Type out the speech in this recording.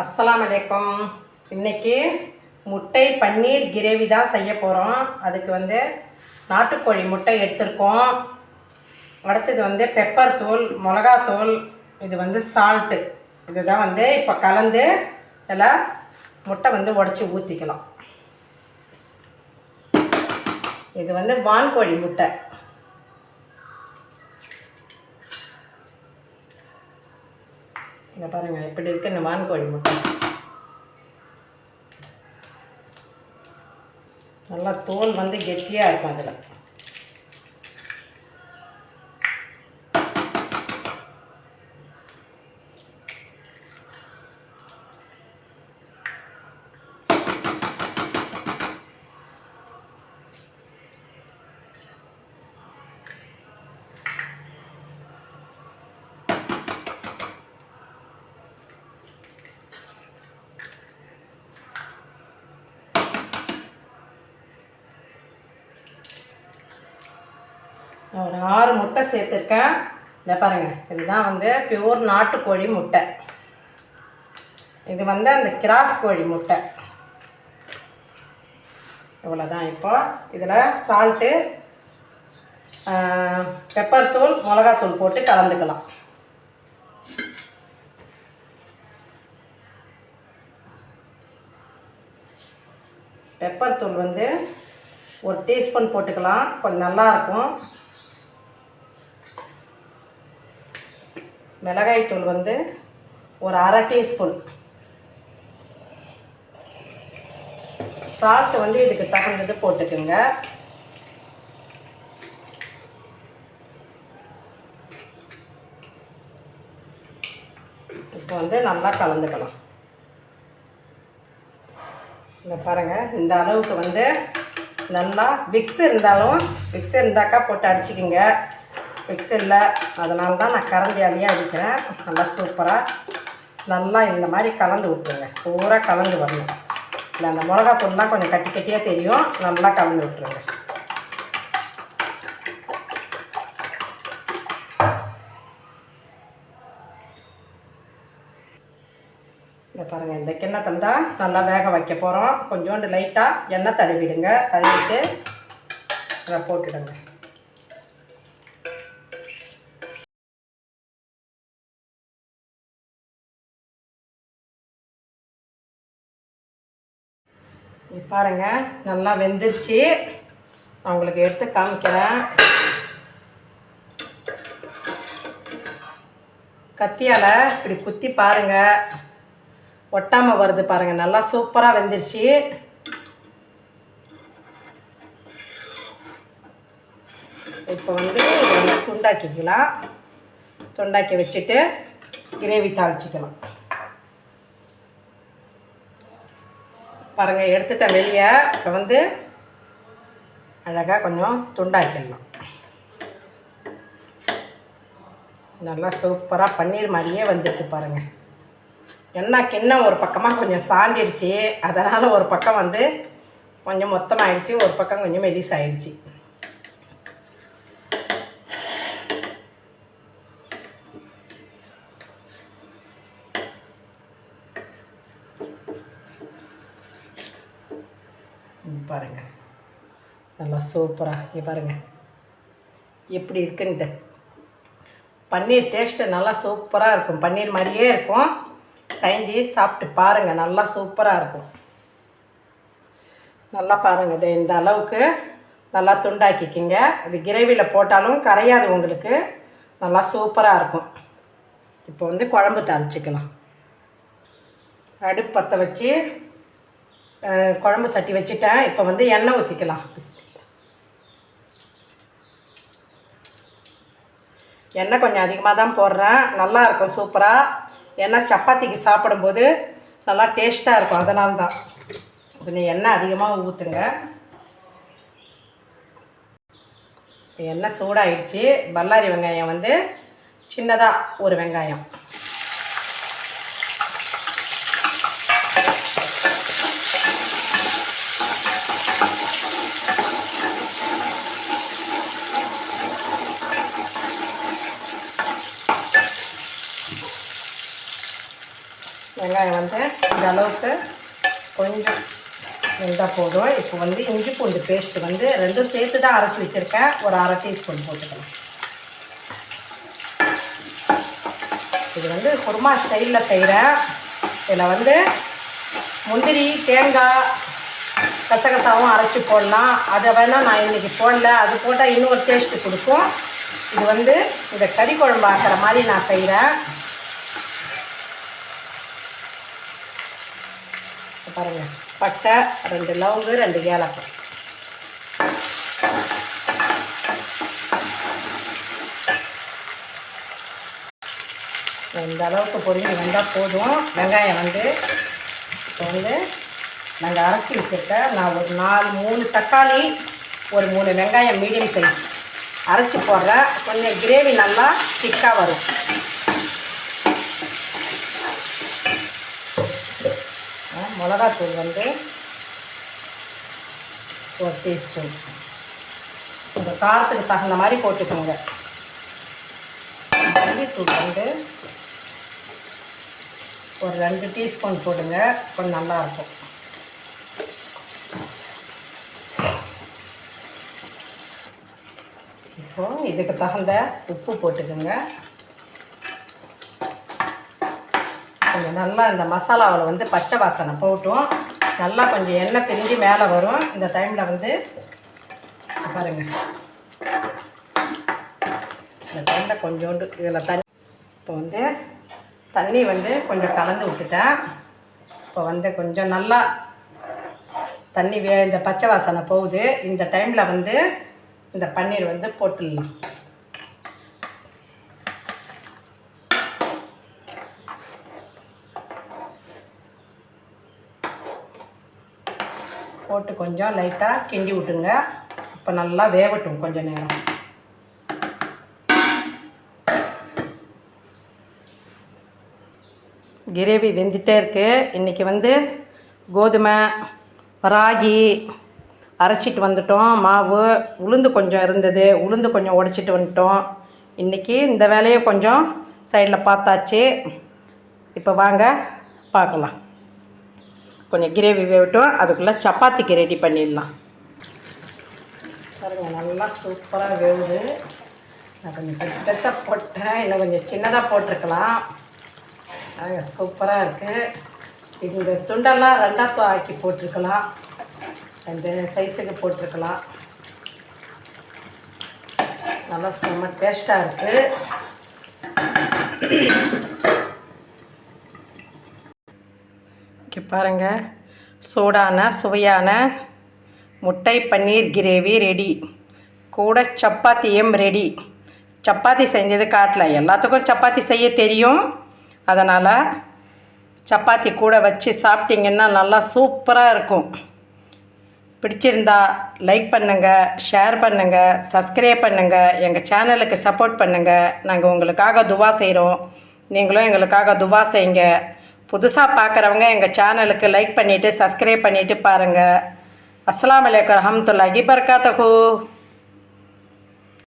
அஸ்லாம் வலைக்கம் இன்னைக்கு முட்டை பன்னீர் கிரேவி தான் செய்ய போகிறோம் அதுக்கு வந்து நாட்டுக்கோழி முட்டை எடுத்திருக்கோம். அடுத்தது வந்து பெப்பர் தூள் மிளகாத்தூள் இது வந்து சால்ட்டு இதுதான் வந்து இப்போ கலந்து இதில் முட்டை வந்து உடச்சி ஊற்றிக்கலாம் இது வந்து வான்கோழி முட்டை. இங்கே பாருங்கள் எப்படி இருக்கு இந்த வான்கோழி முட்டை நல்லா தோல் வந்து கெட்டியாக இருக்கும் அதில். நான் ஒரு ஆறு முட்டை சேர்த்துருக்கேன். இதை பாருங்கள் இதுதான் வந்து பியூர் நாட்டுக்கோழி முட்டை. இது வந்து அந்த கிராஸ் கோழி முட்டை. இவ்வளோதான் இப்போ. இதில் சால்ட்டு பெப்பர் தூள் மிளகாத்தூள் போட்டு கலந்துக்கலாம். பெப்பர் தூள் வந்து ஒரு டீஸ்பூன் போட்டுக்கலாம். கொஞ்சம் நல்லாயிருக்கும் மிளகாய்த்தூள் வந்து ஒரு அரை டீஸ்பூன். சால்ட் வந்து இதுக்கு தகுந்தது போட்டுக்குங்க. இப்போ வந்து நல்லா கலந்துக்கலாம் இந்த பாருங்கள் இந்த அளவுக்கு வந்து நல்லா விக்ஸ் இருந்தாலும் விக்ஸ் இருந்தாக்கா போட்டு அடிச்சுக்கிங்க. விக்ஸ் இல்லை அதனால தான் நான் கரண்டியாலேயே அடிக்கிறேன். நல்லா சூப்பராக நல்லா இந்த மாதிரி கலந்து விட்டுருங்க. பூரா கலந்து வரணும். இல்லை அந்த மிளகாத்தூள்லாம் கொஞ்சம் கட்டி கட்டியாக தெரியும். நல்லா கலந்து விட்டுருங்க. இதை பாருங்கள் இந்த கிண்ணத்தில் தான் நல்லா வேக வைக்க போகிறோம் கொஞ்சோண்டு லைட்டாக எண்ணெய் தடவிடுங்க. தடவிட்டு அதை போட்டுடுங்க. பாருங்கள் பாருங்க நல்லா வெந்துருச்சு. நான் உங்களுக்கு எடுத்து காமிக்கிறேன். கத்தியால் இப்படி குத்தி பாருங்க. ஒட்டாமல் வருது பாருங்க நல்லா சூப்பராக வெந்துருச்சு. இப்போ வந்து துண்டாக்கிக்கலாம். துண்டாக்கி வச்சுட்டு கிரேவி தாளிச்சிக்கலாம். பாருங்கள் எடுத்துட்டேன் வெளியே. இப்போ வந்து அழகாக கொஞ்சம் துண்டாக்கிடலாம். நல்லா சூப்பராக பன்னீர் மாதிரியே வந்துருக்கு பாருங்கள் என்ன கிண்ணம் ஒரு பக்கமாக கொஞ்சம் சாஞ்சிடுச்சு. அதனால் ஒரு பக்கம் வந்து கொஞ்சம் மொத்தமாகிடுச்சு ஒரு பக்கம் கொஞ்சம் மெலிஸ் பாருங்கள் நல்லா சூப்பராக இங்கே பாருங்க. எப்படி இருக்குன்ட்டு. பன்னீர் டேஸ்ட்டு நல்லா சூப்பராக இருக்கும். பன்னீர் மாதிரியே இருக்கும். செஞ்சு சாப்பிட்டு பாருங்கள் நல்லா சூப்பராக இருக்கும். நல்லா பாருங்கள் இது இந்த அளவுக்கு நல்லா துண்டாக்கிக்கிங்க. இது கிரேவியில் போட்டாலும் கரையாது உங்களுக்கு. நல்லா சூப்பராக இருக்கும். இப்போ வந்து குழம்பு தாளிச்சிக்கலாம். அடுப்பு பற்ற வச்சு குழம்பு சட்டி வச்சுட்டேன். இப்போ வந்து எண்ணெய் ஊற்றிக்கலாம் எண்ணெய் கொஞ்சம் அதிகமாக தான் போடுறேன். நல்லா இருக்கும் சூப்பராக ஏன்னா சப்பாத்திக்கு சாப்பிடும்போது நல்லா டேஸ்ட்டாக இருக்கும். அதனால தான். கொஞ்சம் எண்ணெய் அதிகமாக ஊற்றுங்க எண்ணெய் சூடாகிடுச்சு பல்லாரி வெங்காயம் வந்து சின்னதாக ஒரு வெங்காயம். வெங்காயம் வந்து இந்த அளவுக்கு கொஞ்சம் இருந்தால் போதும். இப்போ வந்து இஞ்சி பூண்டு பேஸ்ட் வந்து ரெண்டும் சேர்த்து தான் அரைச்சி வச்சுருக்கேன். ஒரு அரை டீஸ்பூன் போட்டுக்கலாம். இது வந்து குருமா ஸ்டைலில் செய்கிறேன் இதில் வந்து முந்திரி தேங்காய் கசகசாவும் அரைச்சி போடலாம். அதை வேணால் நான் இன்றைக்கி போடல. அது போட்டால் இன்னும் ஒரு டேஸ்ட்டு கொடுக்கும். இது வந்து இந்த கறி குழம்பு ஆக்கிற மாதிரி நான் செய்கிறேன் பாருங்கள் பட்டை ரெண்டு லவங்கு ரெண்டு ஏலக்காய். இந்த அளவுக்கு பொரிஞ்சு வந்தால் போதும். வெங்காயம் வந்து இப்போ வந்து நாங்கள் அரைச்சி வச்சுருக்கேன் நான் ஒரு நாலு மூணு தக்காளி ஒரு மூணு வெங்காயம் மீடியம் சைஸ். அரைச்சி போடுறேன். கொஞ்சம் கிரேவி நல்லா திக்காக வரும். மிளகாத்தூள் வந்து ஒரு டீஸ்பூன் உங்கள் காரத்துக்கு தகுந்த மாதிரி போட்டுக்கோங்க. மல்லித்தூள் வந்து ஒரு ரெண்டு டீஸ்பூன் போடுங்க. கொஞ்சம் நல்லாயிருக்கும். இப்போ இதுக்கு தகுந்த உப்பு போட்டுக்கோங்க. கொஞ்சம் நல்லா இந்த மசாலாவில் வந்து பச்சை வாசனை போட்டும். நல்லா கொஞ்சம் எண்ணெய் பிரிஞ்சு மேலே வரும். இந்த டைமில் வந்து பாருங்கள் இந்த டைமில் கொஞ்சோண்டு இதில் தண்ணி இப்போ வந்து தண்ணி வந்து கொஞ்சம் கலந்து விட்டுட்டேன். இப்போ வந்து கொஞ்சம் நல்லா தண்ணி வே இந்த பச்சை வாசனை போகுது. இந்த டைமில் வந்து இந்த பன்னீர் வந்து போட்டுடலாம். போட்டு கொஞ்சம் லைட்டாக கிண்டி விட்டுங்க இப்போ நல்லா வேகட்டும் கொஞ்ச நேரம். கிரேவி வெந்துட்டே இருக்குது இன்றைக்கி வந்து கோதுமை ராகி அரைச்சிட்டு வந்துட்டோம். மாவு உளுந்து கொஞ்சம் இருந்தது. உளுந்து கொஞ்சம் உடச்சிட்டு வந்துட்டோம். இன்றைக்கி இந்த வேலையை கொஞ்சம் சைடில் பார்த்தாச்சு. இப்போ வாங்க பார்க்கலாம். கொஞ்சம் கிரேவி வேகட்டும். அதுக்குள்ளே சப்பாத்திக்கு ரெடி பண்ணிடலாம். பாருங்கள் நல்லா சூப்பராக வேவுது. நான் கொஞ்சம் பெருசு பெருசாக போட்டேன். இன்னும் கொஞ்சம் சின்னதாக போட்டிருக்கலாம். சூப்பராக இருக்குது இந்த துண்டெல்லாம் ரெண்டாக ஆக்கி போட்டிருக்கலாம். இந்த சைஸுக்கு போட்டிருக்கலாம். நல்லா செம்ம டேஸ்ட்டாக இருக்குது இங்கே பாருங்கள் சூடான சுவையான முட்டை பன்னீர் கிரேவி ரெடி கூட சப்பாத்தியும் ரெடி சப்பாத்தி செஞ்சது காட்டல. எல்லாத்துக்கும் சப்பாத்தி செய்ய தெரியும். அதனால் சப்பாத்தி கூட வச்சு சாப்பிட்டிங்கன்னா நல்லா சூப்பராக இருக்கும். பிடிச்சிருந்தா லைக் பண்ணுங்கள் ஷேர் பண்ணுங்கள் சப்ஸ்கிரைப் பண்ணுங்கள் எங்கள் சேனலுக்கு சப்போர்ட் பண்ணுங்கள் நாங்கள் உங்களுக்காக துவா செய்கிறோம் நீங்களும் எங்களுக்காக துவா செய்யுங்க. புதுசாக பார்க்குறவங்க எங்கள் சேனலுக்கு லைக் பண்ணிவிட்டு சப்ஸ்கிரைப் பண்ணிவிட்டு பாருங்கள் அஸ்லாம் வலைக்கம் ரஹமத்துல்லாஹி பர்காத்தகு